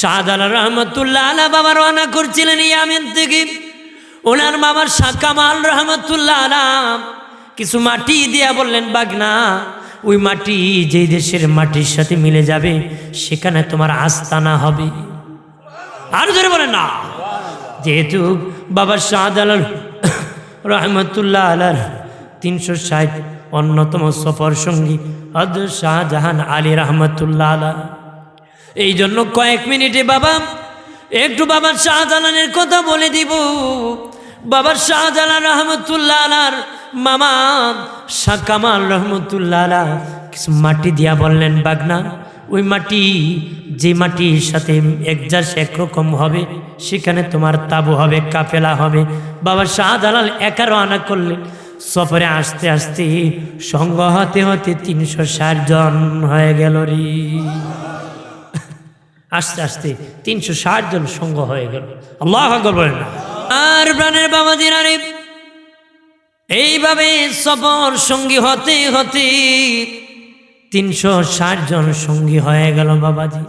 শাহজালাল রহমতুল্লাহ আলা বাবা রওনা করছিলেন ইয়ামেন থেকে। ওনার বাবার শাহ কামাল রহমতুল্লাহ আলাম কিছু মাটি দিয়া বললেন, বাগনা, ওই মাটি যেই দেশের মাটির সাথে মিলে যাবে, সেখানে তোমার আস্তানা হবে। আর ধরে বলেন না। যেহেতু বাবা শাহজালাল রহমতুল্লাহ আলার তিনশো ষাট অন্যতম সফর সঙ্গী হদ শাহজাহান আলী রহমতুল্লাহ আলা। এই জন্য কয়েক মিনিটে বাবা, একটু বাবা শাহজালালের কথা বলে দিব। বাবার শাহজালাল রহমতুল্লাহ মামা, শাহ কামাল রহমতুল্লাহ কিছু মাটি দিয়া বললেন, বাগনা, ওই মাটি, যে মাটির সাথে একজাস একরকম হবে, সেখানে তোমার তাবু হবে, কাফেলা হবে। বাবা শাহজালাল একা রওনা করলেন। সফরে আসতে আসতে সঙ্গ হতে হতে তিনশো ষাট জন হয়ে গেল রে। আস্তে আস্তে তিনশো ষাট জন সঙ্গ হয়ে গেল। আল্লাহ বলেন আর প্রাণের বাবা দিনারে এইভাবে সফর সঙ্গী হতে হতে তিনশো ষাট জন সঙ্গী হয়ে গেল বাবাজি।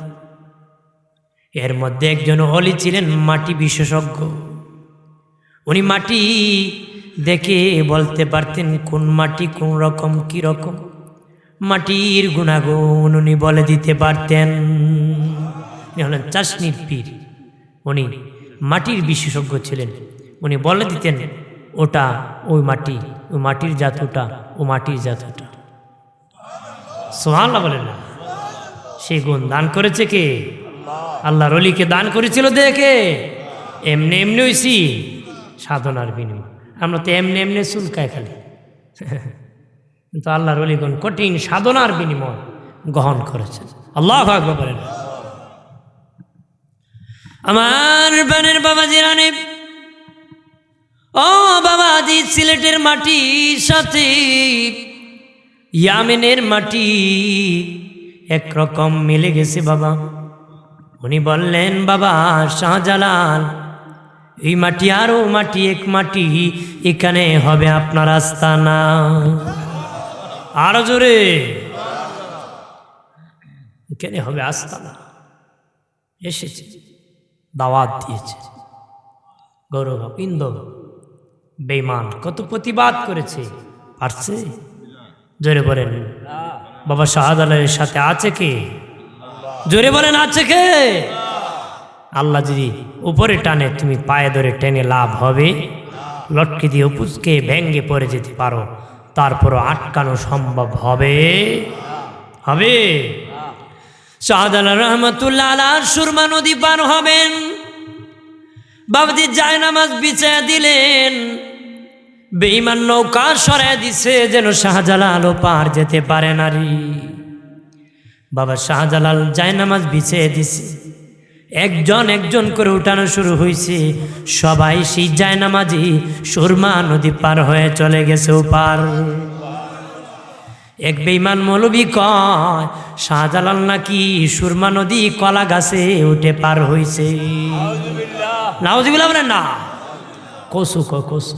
এর মধ্যে একজন অলি ছিলেন মাটি বিশেষজ্ঞ। উনি মাটি দেখে বলতে পারতেন, কোন মাটি কোন রকম, কি রকম। মাটির গুণাগুণ উনি বলে দিতে পারতেন। উনি হলেন চাষনির পীর। উনি মাটির বিশেষজ্ঞ ছিলেন। উনি বলে দিতেন, ওটা ওই মাটি, ওই মাটির জাত ওটা, ও মাটির জাত ওটা। সোহাল্লা বলেন না। সেই গুণ দান করেছে কে? আল্লাহ রলিকে দান করেছিল দেখে। এমনি এমনি হইছি, সাধনার বিনিময়। আমরা তো এমনি এমনি চুলকায় খালি। কিন্তু আল্লাহর অলিগণ কঠিন সাধনার বিনিময় গ্রহণ করেছেন। আল্লাহ বলেন। আমার বানের বাবাজি রানে। ও বাবাজি, সিলেটের মাটির সাথে, ইয়ামেনের মাটি একরকম মিলে গেছে বাবা। উনি বললেন, বাবা শাহজালাল, এই মাটি আরও মাটি, এক মাটি, এখানে হবে আপনার আস্তানা। আরও জোরে। এখানে হবে আস্তানা। এসেছে। দাওয়াত দিয়েছে। গৌরব ইন্দব বেইমান, কত প্রতিবাদ করেছে। পারছে? জোরে বলেন। বাবা শাহজালালের সাথে আছে কে? জোরে বলেন, আছে কে? আল্লাহ যদি উপরে টানে, তুমি পায়ে ধরে টেনে লাভ হবে। লটকে দিয়ে উপুসকে ভেঙ্গে পড়ে যেতে পারো। তারপরও আটকানো সম্ভব হবে? হবে। শাহজালাল রহমতুল্লাহ আলা সুরমা নদী পার হবেন। বাবাজি যায় নামাজ বিছায়া দিলেন। বেইমান নৌকা সরাই দিছে যেন শাহজালালও পার যেতে পারে নারী বাবা শাহজালাল জায়নামাজ বিছিয়ে দিছে। একজন একজন করে উঠানো শুরু হয়েছে সবাই সেই জায়নামাজি সুরমা নদী পার হয়ে চলে গেছে পার। এক বেইমান মৌলবি কয়, শাহজালাল নাকি সুরমা নদী কলা গাছে উঠে পার হয়েছে নাওজিবিল্লা বলেন না। কসু, ক, কসু।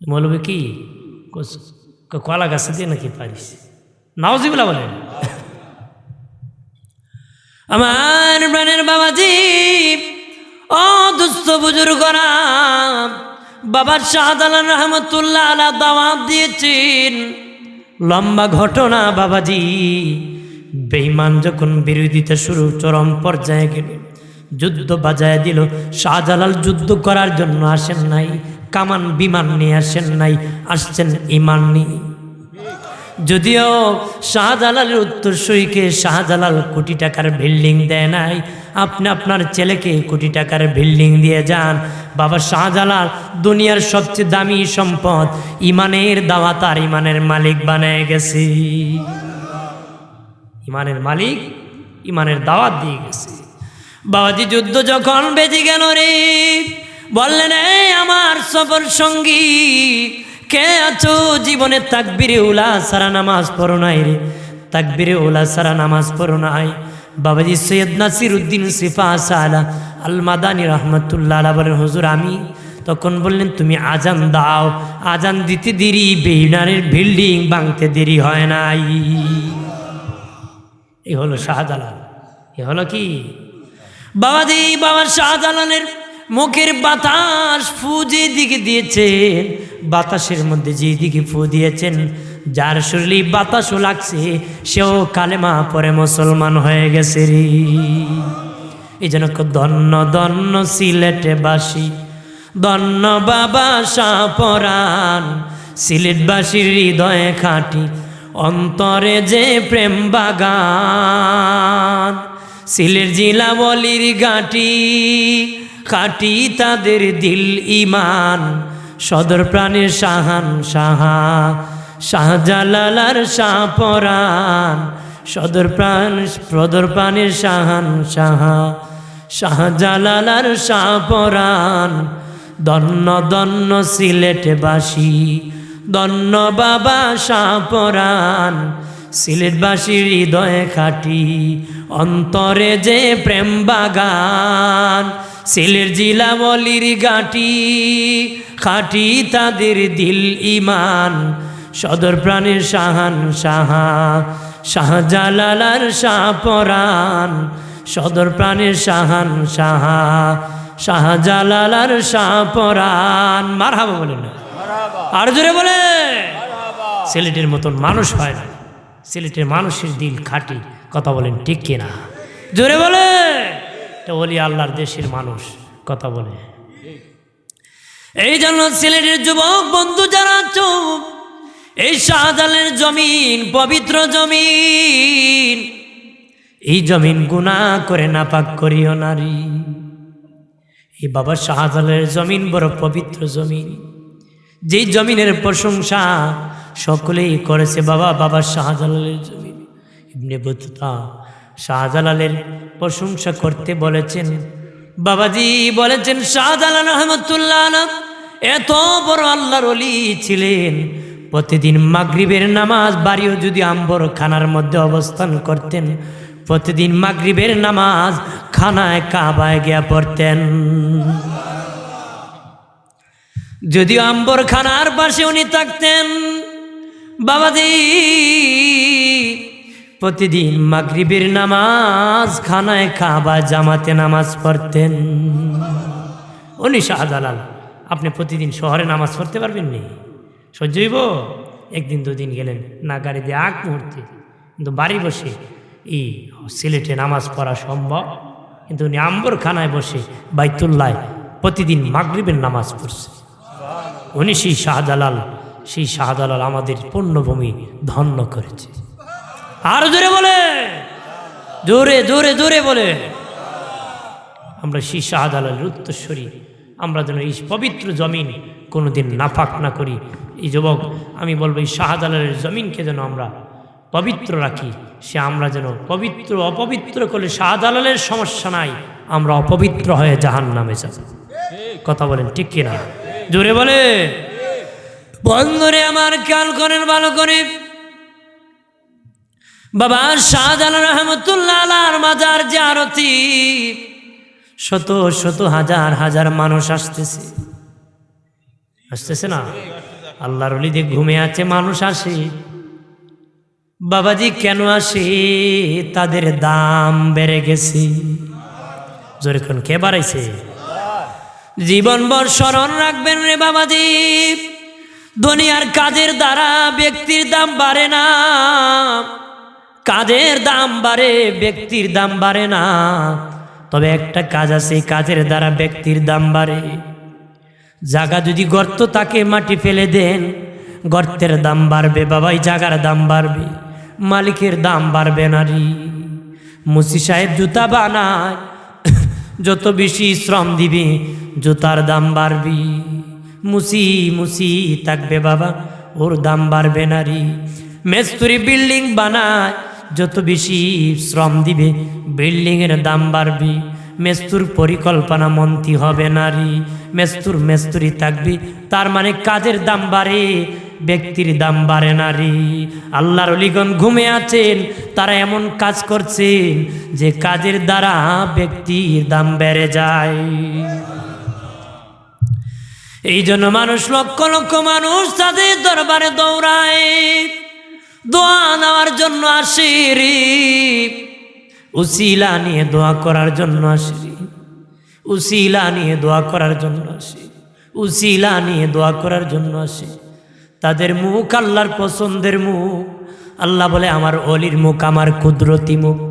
মৌলবি কি? কসু। কলা গাছে দিয়ে নাকি পারিস নাওজিবিল্লা বলেন। আমার প্রাণের বাবাজি, ও দুস্থ বুজুর্গরা বাবার শাহজালাল রহমতুল্লাহ আলা দাওয়াত দিয়েছেন। লম্বা ঘটনা, বাবাজি। বেইমান যখন বিরোধিতা শুরু, চরম পর্যায়ে গেল। যুদ্ধ বাজায় দিল। শাহজালাল যুদ্ধ করার জন্য আসেন নাই, কামান বিমান নিয়ে আসেন নাই, আসছেন ইমান নিয়ে। যদিও শাহজালালের উত্তরসূরিকে শাহজালাল কোটি টাকার বিল্ডিং দেয় নাই। আপনি আপনার ছেলেকে কোটি টাকার বিল্ডিং দিয়ে যান। বাবা শাহজালাল দুনিয়ার সবচেয়ে দামি সম্পদ, ইমানের দাওয়াত তার ইমানের মালিক বানায় গেছে। ইমানের মালিক, ইমানের দাওয়াত দিয়ে গেছে। বাবাজি যুদ্ধ যখন বেজে গেল রে, বললেন আমার সফর সঙ্গী কে আছো জীবনে তাকবিরে উলা সারা নামাজ পড়ো নাই রে? তাকবিরে উলা সারা নামাজ পড়ো নাই। বাবাজি সৈয়দ নাসির উদ্দিন সিফা সালা আল মাদানি রহমতুল্লাহ বলেন, হুজুর, আমি তখন বললেন, তুমি আজান দাও। আজান দিতে দেরি বেহিনারের বিল্ডিং ভাঙতে দেরি হয় নাই। এ হলো শাহজালাল। এ হলো কি? বাবাজি, বাবা শাহজালালের মুখের বাতাস ফু যে দিকে দিয়েছেন, বাতাসের মধ্যে যে দিকে ফু দিয়েছেন, যার শরীরে বাতাসও লাগছে, সেও কালেমা পরে মুসলমান হয়ে গেছে রে। এই জন্য ধন্য ধন্য সিলেটে বাসি ধন্য বাবা সাপরান, সিলেটবাসীর হৃদয়ে খাটি, অন্তরে যে প্রেম বাগান, সিলেট জিলা বলির গাটি খাটি তাদের দিল ইমান সদর প্রাণের সাহান সাহা, শাহজালালার শাহপরান সদর প্রাণ সদর প্রাণের সাহান সাহা, শাহজালালার শাহপরান দন্ন দন্ন সিলেটবাসী, দন্ন বাবা শাহপরান সিলেটবাসীর হৃদয়ে খাটি, অন্তরে যে প্রেম বাগান। সিলেট জিলা বলির গাটি খাটি তাদের দিল ইমান সদর প্রাণের শাহান সাহা শাহজালালার শাহপরান সদর প্রাণের শাহান সাহা শাহজালালার শাহপরান মার হাবা বলেন না। আর জোরে বলে সিলেটের মতন মানুষ হয় না। সিলেটের মানুষের দিল খাটি। কথা বলেন ঠিক কিনা? জোরে বলে এটা বলি আল্লাহর দেশের মানুষ, কথা বলে। এই জন্য সিলেটের যুবক বন্ধু যারা চুপ এই শাহজালের জমিন, পবিত্র জমিন, এই জমিন গুণা করে নাপাক করিও নারী এই বাবা শাহজালের জমিন বড় পবিত্র জমিন। যেই জমিনের প্রশংসা সকলেই করেছে বাবা বাবা শাহজালালের জমিন। ইবনে বতুতা শাহজালালের প্রশংসা করতে বলেছেন। বাবাজি বলেছেন, শাহজালাল রহমতুল্লাহ এত বড় আল্লাহর অলি ছিলেন। প্রতিদিন মাগরিবের নামাজ বাড়িও যদি আম্বর খানার মধ্যে অবস্থান করতেন, প্রতিদিন মাগরিবের নামাজ খানায় কাবায় গিয়া পড়তেন। যদিও আম্বর খানার পাশে উনি থাকতেন, বাবাজি প্রতিদিন মাগরিবের নামাজ, খানায় খাবা জামাতে নামাজ পড়তেন। উনি শাহজালাল আপনি প্রতিদিন শহরে নামাজ পড়তে পারবেন নি? সহ্য হইব? একদিন দুদিন গেলেন না গাড়ি দিয়ে আগ মুহূর্তে। কিন্তু বাড়ি বসে এই সিলেটে নামাজ পড়া সম্ভব? কিন্তু উনি আম্বর খানায় বসে বাইতুল্লায় প্রতিদিন মাগরিবের নামাজ পড়ছে। উনি সেই শাহজালাল সেই শাহজালাল আমাদের পূর্ণভূমি ধন্য করেছে। আর জোরে বলে। জোরে জোরে জোরে বলে। আমরা সেই শাহজালালের উত্তরস্বরী। আমরা যেন এই পবিত্র জমিন কোনোদিন নাফাক না করি। এই যুবক, আমি বলব, এই শাহজালালের জমিনকে যেন আমরা পবিত্র রাখি। সে আমরা যেন পবিত্র, অপবিত্র করলে শাহজালালের সমস্যা নাই, আমরা অপবিত্র হয়ে জাহান নামে যাব। কথা বলেন ঠিক কিনা? জোরে বলে। বন্ধুরে, আমার খেয়াল করেন, ভালো করে বাবা শাহজালাল রহমতুল্লাহ মাজার যে আরতি শত শত হাজার হাজার মানুষ আসতেছে। আসতেছে না? আল্লাহর অলিতে ঘুমে আছে মানুষ আসে। বাবাজি, কেন আসে? তাদের দাম বেড়ে গেছে। কোন কে বাড়াইছে? জীবনভর স্মরণ রাখবেন রে বাবাজি। দুনিয়ার কাজের দ্বারা ব্যক্তির দাম বাড়ে না। কাজের দাম বাড়ে, ব্যক্তির দাম বাড়ে না। তবে একটা কাজ আছে কাজের দ্বারা ব্যক্তির দাম বাড়ে। জাগা যদি গর্ত তাকে মাটি ফেলে দেন, গর্তের দাম বাড়বে, বাবাই জাগার দাম বাড়বে, মালিকের দাম বাড়বে নারী মুসি সাহেব জুতা বানায়, যত বেশি শ্রম দিবে, জুতার দাম বাড়বি। মুসি মুসি থাকবে বাবা, ওর দাম বাড়বে নারী মেস্তুরি বিল্ডিং বানায় যত বেশি শ্রম দিবে, বিল্ডিংয়ের দাম বাড়বে, মেস্তুর পরিকল্পনা মন্ত্রী হবে নারী মেস্তুর মেস্তুরি থাকবে, তার মানে কাজের দাম বাড়ে, ব্যক্তির দাম বাড়ে নারী আল্লাহর অলিগণ ঘুমে আছেন, তারা এমন কাজ করছেন, যে কাজের দ্বারা ব্যক্তির দাম বেড়ে যায়। এই জন্য মানুষ লক্ষ লক্ষ মানুষ তাদের দরবারে দৌড়ায়। দোয়া নেওয়ার জন্য আসে রে। উসিলা নিয়ে দোয়া করার জন্য আসি উসিলা নিয়ে দোয়া করার জন্য আসি। উসিলা নিয়ে দোয়া করার জন্য আসি। তাদের মুখ আল্লাহর পছন্দের মুখ। আল্লাহ বলে, আমার অলির মুখ আমার কুদরতি মুখ।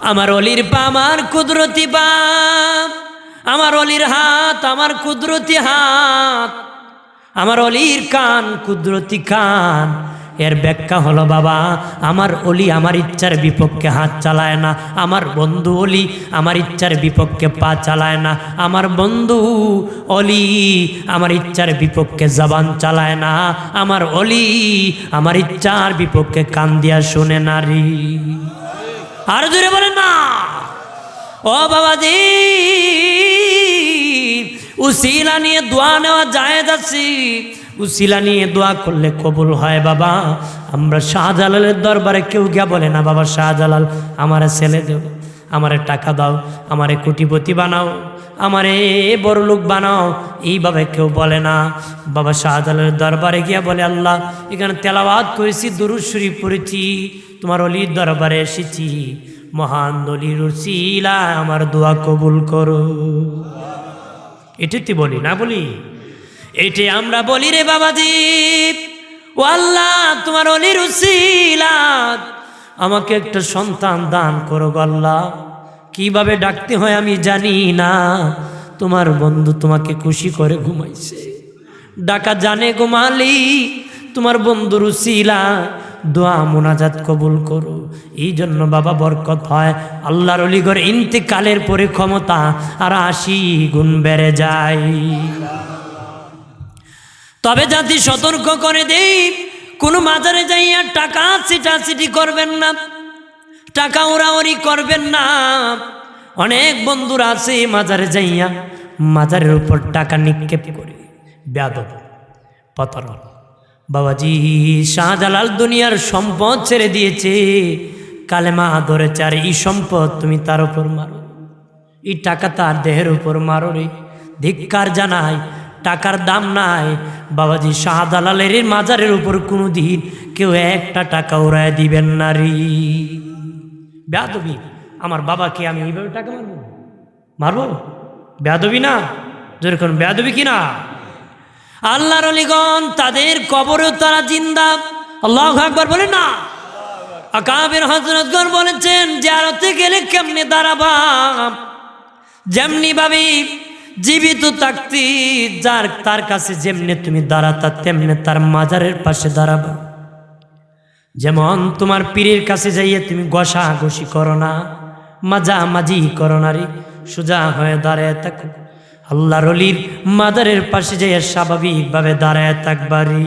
আমার অলির পা আমার কুদরতি পা। আমার অলির হাত আমার কুদরতি হাত। আমার অলির কান কুদরতি কান। এর ব্যাখ্যা হলো, বাবা, আমার অলি আমার ইচ্ছার বিপক্ষে হাত চালায় না, আমার বন্ধু অলি আমার ইচ্ছার বিপক্ষে পা চালায় না, আমার বন্ধু অলি আমার ইচ্ছার বিপক্ষে জবান চালায় না, আমার অলি আমার ইচ্ছার বিপক্ষে কান দিয়া শুনে নারী আর জোরে বলেন না। ও বাবা দি উসিলা নিয়ে দোয়া নেওয়া যায় যাচ্ছি উসিলা নিয়ে দোয়া করলে কবুল হয়, বাবা। আমরা শাহজালালের দরবারে কেউ গিয়া বলে, না বাবা, শাহজালাল, আমারে ছেলে দেও, আমারে টাকা দাও, আমারে কোটিপতি বানাও, আমারে বড় লোক বানাও। এইভাবে কেউ বলে না। বাবা শাহজালালের দরবারে গিয়া বলে, আল্লাহ, এখানে তেলাওয়াত করেছি, দুরুদ শরীফ পড়েছি, তোমার অলির দরবারে এসেছি। মহান দলির আমার দোয়া কবুল করো। এটাতে বলি, না বলি? এটি আমরা বলি রে বাবাজি। ও আল্লাহ, তোমার অলির আমাকে একটা সন্তান দান করো গো আল্লাহ। কীভাবে ডাকতে হয় আমি জানি না। তোমার বন্ধু তোমাকে খুশি করে ঘুমাইছে। ডাকা জানে ঘুমালি তোমার বন্ধু উসিলা। দোয়া মোনাজাত কবুল করো। এই জন্য বাবা বরকত হয়। আল্লাহর অলিগর ইন্তেকালের পরে ক্ষমতা আর আশি গুণ বেড়ে যায়। তবে জাতি সতর্ক করে দেই, কোনো মাজারে যাইয়া টাকা চিটাচিটি করবেন না, টাকা ওরাওরি করবেন না। অনেক বন্ধুরা আছে মাজারে যাইয়া, মাজারের উপর টাকা নিক্ষেপ করে, ব্যাদব পতন বাবাজি, শাহজালাল দুনিয়ার সম্পদ ছেড়ে দিয়েছে, কালেমা ধরেছে, আর এই সম্পদ তুমি তার উপর মারো, এই টাকা তার দেহের উপর মারো রে, ধিক্কার জানাই টাকার দাম নাই। বাবাজি শাহজালালের এই মাজারের উপর কোনো দিন কেউ একটা টাকা ওরায় দিবেন না রে। বেয়াদবি, আমার বাবাকে আমি এইভাবে টাকা মারবো? মারবো? বেয়াদবি না? যেরকম বেয়াদবি কি না? আল্লাহর অলিগণ, তাদের কবরেও তারা জিন্দা। আল্লাহ আকবর বলে না। আকাবের হজরতগণ বলেছেন জারতে গেলে কেমনে দাঁড়াবা? যেমনি ভাবি জীবিত থাকতি, যার, তার কাছে যেমনি তুমি দাঁড়াতা, তেমনি তার মাজারের পাশে দাঁড়াবা। যেমন তোমার পীরের কাছে যাইয়ে তুমি গসা ঘষি করো না মাজি করো না রে, সোজা হয়ে দাঁড়ায় থাকো। আল্লাহর অলির মাদারের পাশে যাইয়া স্বাভাবিকভাবে দাঁড়ায় থাকবারি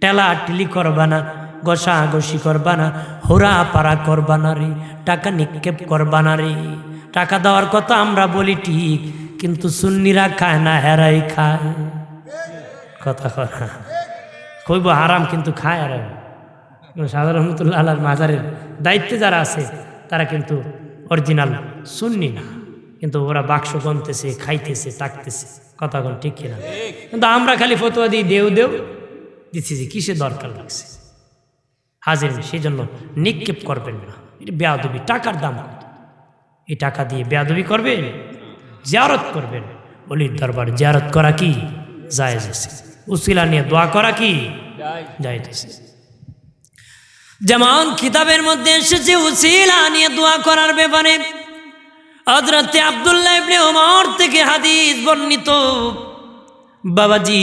টেলা টিলি করবা না গসা গসি করবা না হোরা পাড়া করবা না রে, টাকা নিক্ষেপ করবা না রে। টাকা দেওয়ার কথা আমরা বলি ঠিক, কিন্তু সুন্নিরা খায় না, হেরাই খায়। কথা কথা কইব হারাম, কিন্তু খায় আর সাধারণ রহমতুল্লাহ আল্লাহর মাজারের দায়িত্বে যারা আছে, তারা কিন্তু অরিজিনাল সুন্নি না। কিন্তু ওরা বাক্স গনতেছে, খাইতেছে টাকতেছে কথা কোন ঠিক কিনা? কিন্তু আমরা খালি ফতোয়া দিই, দেও দেও। দিচ্ছি যে কিসে দরকার লাগছে? হাজির সেই জন্য নিক্ষেপ করবেন না। এটা বেয়াদবি, টাকার দাম এই টাকা দিয়ে বেয়াদবি করবেন? জিয়ারত করবেন। অলির দরবার জিয়ারত করা কি? জায়েজ আছে। উসিলা নিয়ে দোয়া করা কি? যাইতেছে যেমন কিতাবের মধ্যে এসেছে উসিলা নিয়ে দোয়া করার ব্যাপারে হজরতে আবদুল্লাহ ইবনে ওমর থেকে হাদিস বর্ণিত। বাবাজি,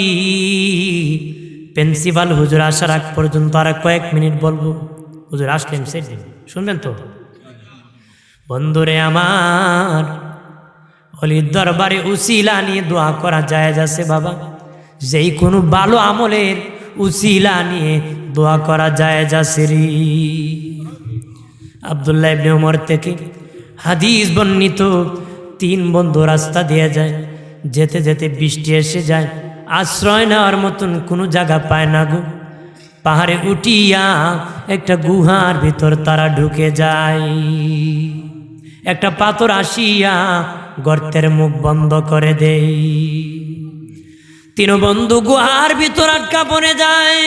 প্রিন্সিপাল হুজুর আসার আগ পর্যন্ত আর কয়েক মিনিট বলব। হুজুর আসলেন সেদিন শুনবেন তো? বন্ধুরে আমার, অলির দরবারে উসিলা নিয়ে দোয়া করা যায় যাচ্ছে বাবা। যেই কোনো ভালো আমলের উসিলা নিয়ে দোয়া করা যায় যাচ্ছে রে। আবদুল্লাহ ইবনে ওমর থেকে হাদিস বর্ণিত তিন বন্ধু রাস্তা দিয়ে যায়, যেতে যেতে বৃষ্টি এসে যায়। আশ্রয় নেওয়ার মতন কোনো জায়গা পায় না গো। পাহাড়ে উঠিয়া একটা গুহার ভিতর তারা ঢুকে যায়। একটা পাথর আসিয়া গর্তের মুখ বন্ধ করে দেই। তিন বন্ধু গুহার ভিতর আটকা পড়ে যায়।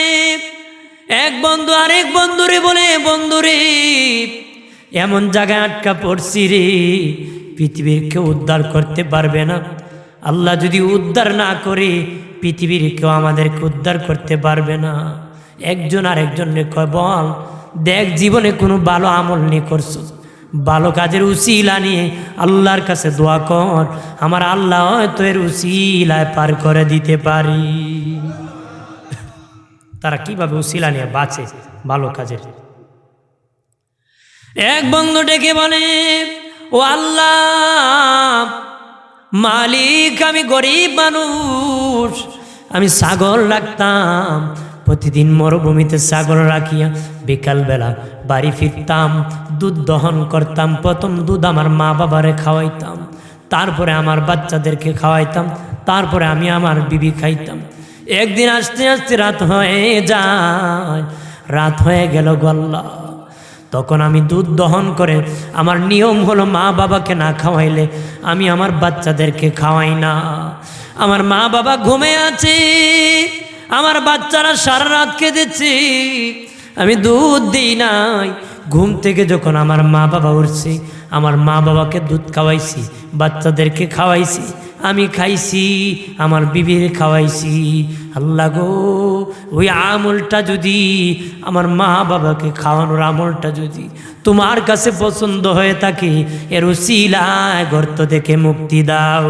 এক বন্ধু আরেক বন্ধুরে বলে বন্ধুরে এমন জায়গায় আটকা পড়ছি রে, পৃথিবীর কেউ উদ্ধার করতে পারবে না। আল্লাহ যদি উদ্ধার না করে, পৃথিবীর কেউ আমাদেরকে উদ্ধার করতে পারবে না। একজন আর একজনকে কয়, বল, দেখ জীবনে কোনো ভালো আমল নিয়ে করছ। ভালো কাজের উসিলা নিয়ে আল্লাহর কাছে দোয়া কর। আমার আল্লাহ হয়তো এর উসিলায় পার করে দিতে পারি। তারা কীভাবে উসিলা নিয়ে বাঁচে ভালো কাজের? এক বন্ধু ডেকে বলে, ও আল্লাহ, মালিক, আমি গরিব মানুষ, আমি ছাগল রাখতাম প্রতিদিন মরুভূমিতে সাগর রাখিয়া বিকালবেলা বাড়ি ফিরতাম, দুধ দহন করতাম, প্রথম দুধ আমার মা বাবারে খাওয়াইতাম, তারপরে আমার বাচ্চাদেরকে খাওয়াইতাম, তারপরে আমি আমার বিবি খাইতাম। একদিন আসতে আসতে রাত হয়ে যায়, রাত হয়ে গেল গল্লা তখন আমি দুধ দহন করে আমার নিয়ম হলো মা বাবাকে না খাওয়াইলে আমি আমার বাচ্চাদেরকে খাওয়াই না। আমার মা বাবা ঘুমে আছে আমার বাচ্চারা সারা রাত কেঁদেছে। আমি দুধ দিই নাই। ঘুম থেকে যখন আমার মা বাবা উঠছে, আমার মা বাবাকে দুধ খাওয়াইছি, বাচ্চাদেরকে খাওয়াইছি, আমি খাইছি, আমার বিবির খাওয়াইছি। আল্লাহ গো, ওই আমলটা যদি আমার মা বাবাকে খাওয়ানোর আমলটা যদি তোমার কাছে পছন্দ হয়ে থাকে, এর উসিলায় গর্ত থেকে মুক্তি দাও।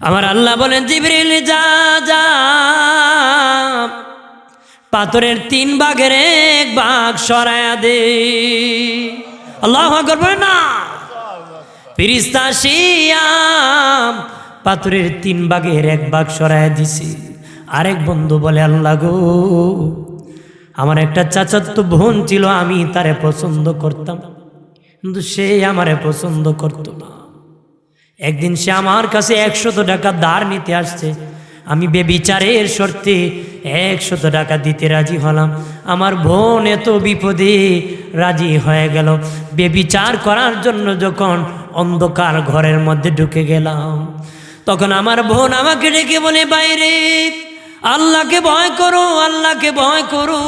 আমার আল্লাহ বলেন, জিবরিল, যা যা। পাথরের তিন বাঘের এক বাঘ সরায়া দে। আল্লাহ করবে না। ফিরিস্তা শিয়াম পাথরের তিন বাঘের এক বাঘ সরায়া দিছে। আরেক বন্ধু বলে, আল্লাহ গো, আমার একটা চাচাত্ত বোন ছিল, আমি তারে পছন্দ করতাম। কিন্তু সে আমারে পছন্দ করতো না। একদিন সে আমার কাছে একশত টাকা ধার নিতে আসছে। আমি বেবিচারের শর্তে একশত টাকা দিতে রাজি হলাম। আমার বোন এত বিপদে রাজি হয়ে গেল। বেবিচার করার জন্য যখন অন্ধকার ঘরের মধ্যে ঢুকে গেলাম, তখন আমার বোন আমাকে ডেকে বলে, বাইরে, আল্লাহকে ভয় করো, আল্লাহকে ভয় করো।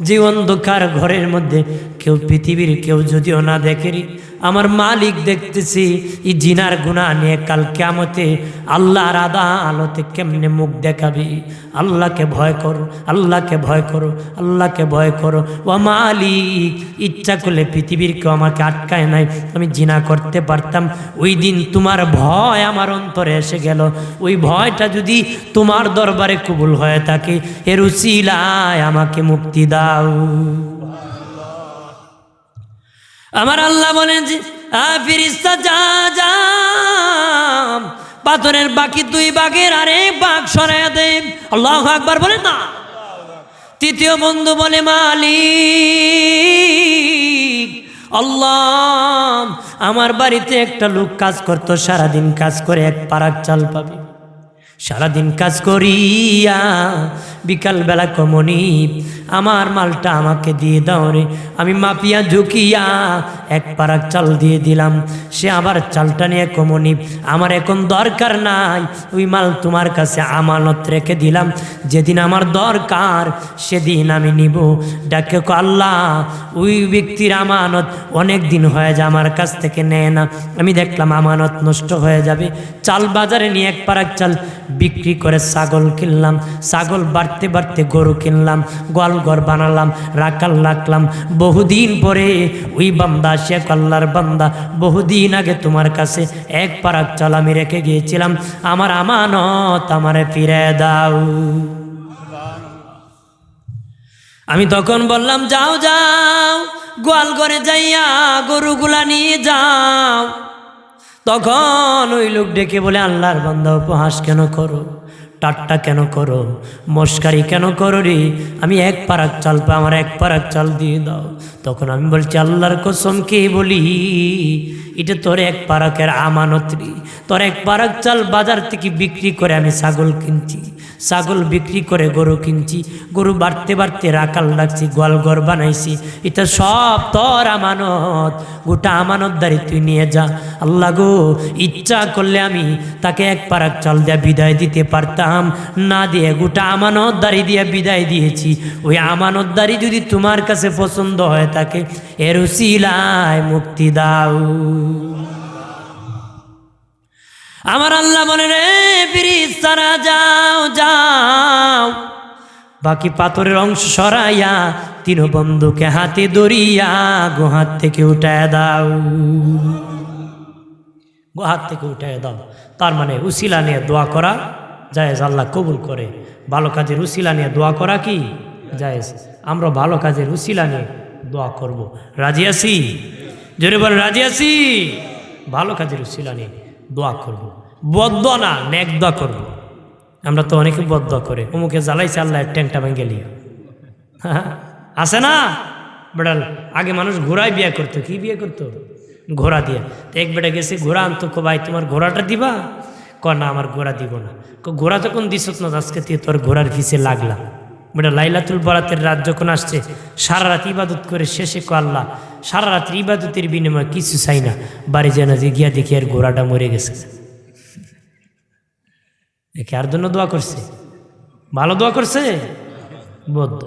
যে অন্ধকার ঘরের মধ্যে কেউ পৃথিবীর কেউ যদিও না দেখেরি আমার মালিক দেখতেছি ই জিনার গুণা নিয়ে কাল কেমতে আল্লাহর আদা আলোতে কেমনে মুখ দেখাবি? আল্লাহকে ভয় করো, আল্লাহকে ভয় করো, আল্লাহকে ভয় করো। ও মালিক, ইচ্ছা করলে পৃথিবীর কেউ আমাকে আটকায় নাই, আমি জিনা করতে পারতাম। ওই দিন তোমার ভয় আমার অন্তরে এসে গেল। ওই ভয়টা যদি তোমার দরবারে কবুল হয়ে থাকে, এর আমাকে মুক্তি দাও। আমার আল্লাহ বলেন যে ফিরিস্তা, যা যা, পাথরের বাকি দুই বাঘের আরে বাঘ সরাইয়া দে। আল্লাহ আকবার বলে না। তৃতীয় বন্ধু বলে, মালিক, আল্লাহ, আমার বাড়িতে একটা লোক কাজ করতো, সারাদিন কাজ করে এক পারাক চাল পাবে। সারাদিন কাজ করিয়া বিকালবেলা কমনি, আমার মালটা আমাকে দিয়ে দাও রে। আমি মাপিয়া ঝুঁকিয়া এক পারাক চাল দিয়ে দিলাম। সে আবার চালটা নিয়ে কমনি, আমার এখন দরকার নাই। ওই মাল তোমার কাছে আমানত রেখে দিলাম। যেদিন আমার দরকার, সেদিন আমি নিব। ডাকে আল্লাহ, ওই ব্যক্তির আমানত অনেক দিন হয়ে যায়, আমার কাছ থেকে নেয় না। আমি দেখলাম আমানত নষ্ট হয়ে যাবে। চাল বাজারে নিয়ে এক পারাক চাল বিক্রি করে ছাগল কিনলাম, ছাগল বাড়তে বাড়তে গরু কিনলাম গোয়াল ঘর বানালাম, রাখাল রাখলাম। বহুদিন পরে ওই বান্দা শেখ আল্লাহর বান্দা, বহুদিন আগে তোমার কাছে এক পারাক চাল আমি রেখে গিয়েছিলাম। আমার আমানত আমারে ফিরে দাও। আমি তখন বললাম, যাও যাও গোয়াল ঘরে যাইয়া গরুগুলা নিয়ে যাও। তখন ওই লোক ডেকে বলে, আল্লাহর বান্দা, উপহাস কেন করো? টাট্টা কেন করো? মস্কারি কেন করো রে? আমি এক পারাক চাল পা আমার এক পারাক চাল দিয়ে দাও। তখন আমি বলছি, আল্লাহর কসম কে বলি? এটা তোর এক পারাকের আমানত তোর এক পারাক চাল বাজার থেকে বিক্রি করে আমি ছাগল কিনছি। ছাগল বিক্রি করে গরু কিনছি। গরু বাড়তে বাড়তে রাখাল রাখছি, গোয়ালঘর বানাইছি। এটা সব তোর আমানত। গোটা আমানতদারি তুই নিয়ে যা। আল্লাহ গো, ইচ্ছা করলে আমি তাকে এক পারাক চাল দিয়ে বিদায় দিতে পারতাম। না দিয়ে গোটা আমানতদারি দিয়ে বিদায় দিয়েছি। ওই আমানতদারি যদি তোমার কাছে পছন্দ হয় তাকে এর উসিলায় মুক্তি দাও। আমার আল্লাহ বলে রে পিরিস সারা যাও যাও। বাকি পাথরের অংশ সরাইয়া তিন বন্ধুকে হাতে দড়িয়া গোহাত থেকে উঠায় দাও। গোহাত থেকে উঠায় দাও। তার মানে উসিলা নিয়ে দোয়া করা জায়েজ, আল্লাহ কবুল করে। ভালো কাজের উসিলা নিয়ে দোয়া করা কি? জায়েজ। আমরা ভালো কাজের উসিলা নিয়ে দোয়া করব। রাজি আছি? জোরে বল, রাজি আছি? ভালো কাজের উসিলা নিয়ে দোয়া করব। বদ্ধ না, নেক দোয়া করব। আমরা তো অনেকে বদ্ধ করে। অমুকে জ্বালাইছে আল্লাহ ট্যাংটা ভেঙে লিয়া আছে না? বেড়াল, আগে মানুষ ঘোড়ায় বিয়ে করতো, কি বিয়ে করতো? ঘোড়া দিয়ে। তো এক বেটা গেছে, ঘোড়া আনতো, কো ভাই, তোমার ঘোড়াটা দিবা? ক না, আমার ঘোড়া দিব না। ঘোড়া যখন দিস না, আজকে তুই তোর ঘোড়ার পিছে লাগলাম। বেটা লাইলাতুল বরাতের রাত যখন আসছে সারা রাত ইবাদত করে শেষে কো আল্লাহ সারা রাত ইবাদতের বিনিময়ে কিছু চাই না, বাড়ি যেন যে গিয়া দেখি আর ঘোড়াটা মরে গেছে। দেখে, আর জন্য দোয়া করছে। ভালো দোয়া করছে? বদ্ধ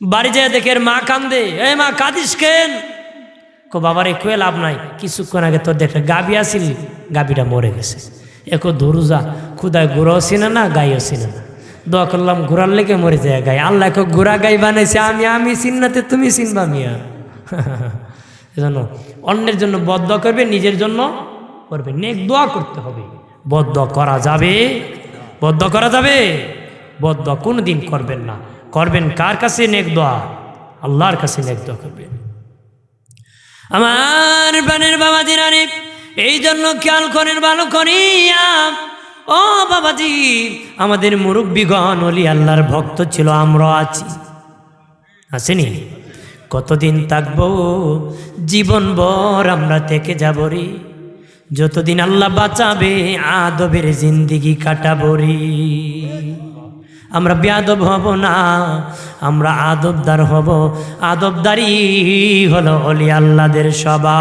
বাড়ি যায় দেখে মা কান্দে, এ মা, কাঁদিস কেন? কো, বাবার একটু লাভ নাই, কিছুক্ষণ আগে তোর দেখে গাবি আসিল গাবিটা মরে গেছে। একো ধরুজা খুদায় ঘোরাও চিনে না, গাইও চিনে না। দোয়া করলাম ঘোরার লেগে মরে যায় গাই। আল্লাহ একো ঘোরা গাই বানাইছে, আমি আমি চিননাতে তুমি চিনবা মিয়া। এজন্য অন্যের জন্য বদ্ধ করবে, নিজের জন্য করবে। নেক দোয়া করতে হবে। বদ্ধ করা যাবে? বদ্ধ করা যাবে? বদ্ধ কোনো দিন করবেন না। করবেন কার কাছে? নেক দোয়া। আল্লাহর কাছে নেক দোয়া করবেন। আমার প্রাণের বাবা দিনানি এই জন্য খেয়াল করেন ভালো করিয়া ও বাবাজি, আমাদের মুরব্বীগণ অলি আল্লাহর ভক্ত ছিল, আমরা আছি। আসেনি? কতদিন থাকব? জীবন ভর আমরা থেকে যাব রে। যতদিন আল্লাহ বাঁচাবে, আদবের জিন্দিগি কাটাবো রে। আমরা বেয়াদব হব না, আমরা আদবদার হব। আদবদারি হলো অলি আল্লাদের সবা